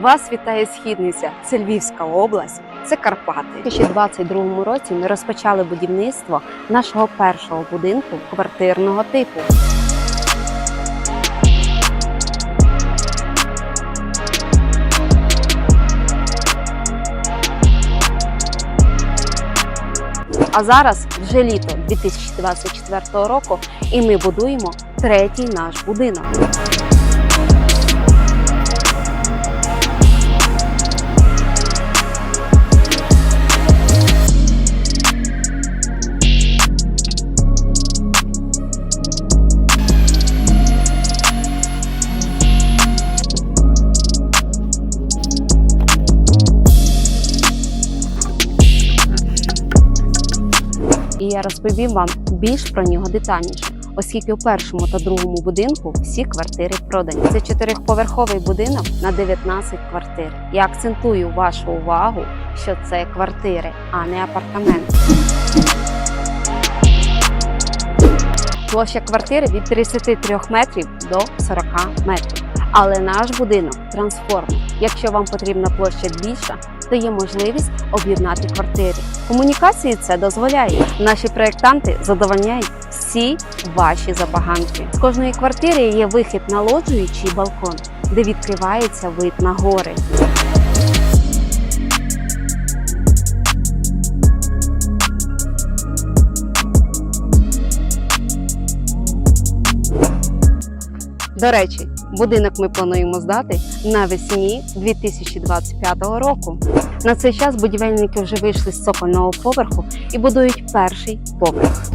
Вас вітає східниця. Це Львівська область, це Карпати. У 2022 році ми розпочали будівництво нашого першого будинку квартирного типу. А зараз вже літо 2024 року, і ми будуємо третій наш будинок. І я розповім вам більш про нього детальніше, оскільки у першому та другому будинку всі квартири продані. Це чотирьохповерховий будинок на 19 квартир. Я акцентую вашу увагу, що це квартири, а не апартаменти. Площа квартири від 33 метрів до 40 метрів. Але наш будинок трансформер. Якщо вам потрібна площа більша, то є можливість об'єднати квартири. Комунікації це дозволяє. Наші проєктанти задовольняють всі ваші забаганки. З кожної квартири є вихід на лоджуючий балкон, де відкривається вид на гори. До речі, будинок ми плануємо здати навесні 2025 року. На цей час будівельники вже вийшли з цокольного поверху і будують перший поверх.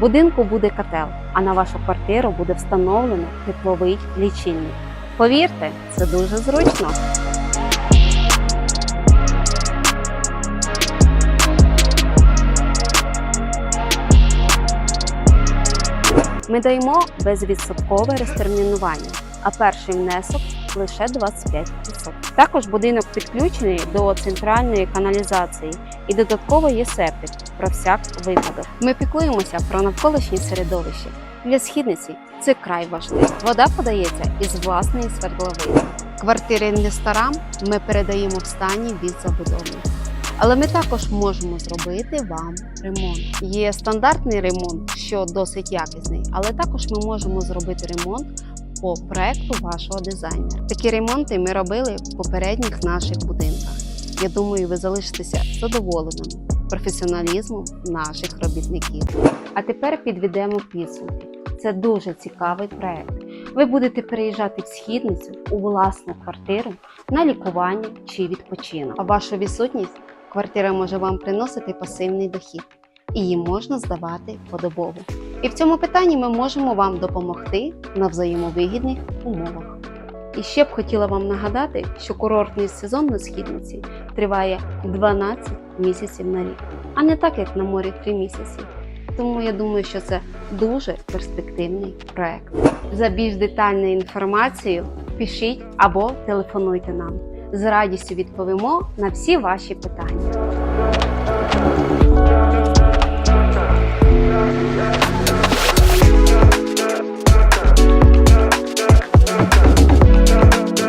Будинку буде котел, а на вашу квартиру буде встановлено тепловий лічильник. Повірте, це дуже зручно. Ми даємо безвідсоткове розтермінування, а перший внесок лише 25%. Також будинок підключений до центральної каналізації і додатково є септик про всяк випадок. Ми піклуємося про навколишнє середовище. Для східниці це край важливо. Вода подається із власної свердловини. Квартири інвесторам ми передаємо в стані від забудовника. Але ми також можемо зробити вам ремонт. Є стандартний ремонт, що досить якісний, але також ми можемо зробити ремонт по проекту вашого дизайнера. Такі ремонти ми робили в попередніх наших будинках. Я думаю, ви залишитеся задоволеними професіоналізмом наших робітників. А тепер підведемо підсумки. Це дуже цікавий проект. Ви будете переїжджати в східницю у власну квартиру на лікування чи відпочинок. А вашу відсутність квартира може вам приносити пасивний дохід, і її можна здавати подобово. І в цьому питанні ми можемо вам допомогти на взаємовигідних умовах. І ще б хотіла вам нагадати, що курортний сезон на східниці триває 12 місяців на рік, а не так, як на морі 3 місяці. Тому я думаю, що це дуже перспективний проект. За більш детальною інформацією пишіть або телефонуйте нам. З радістю відповімо на всі ваші питання.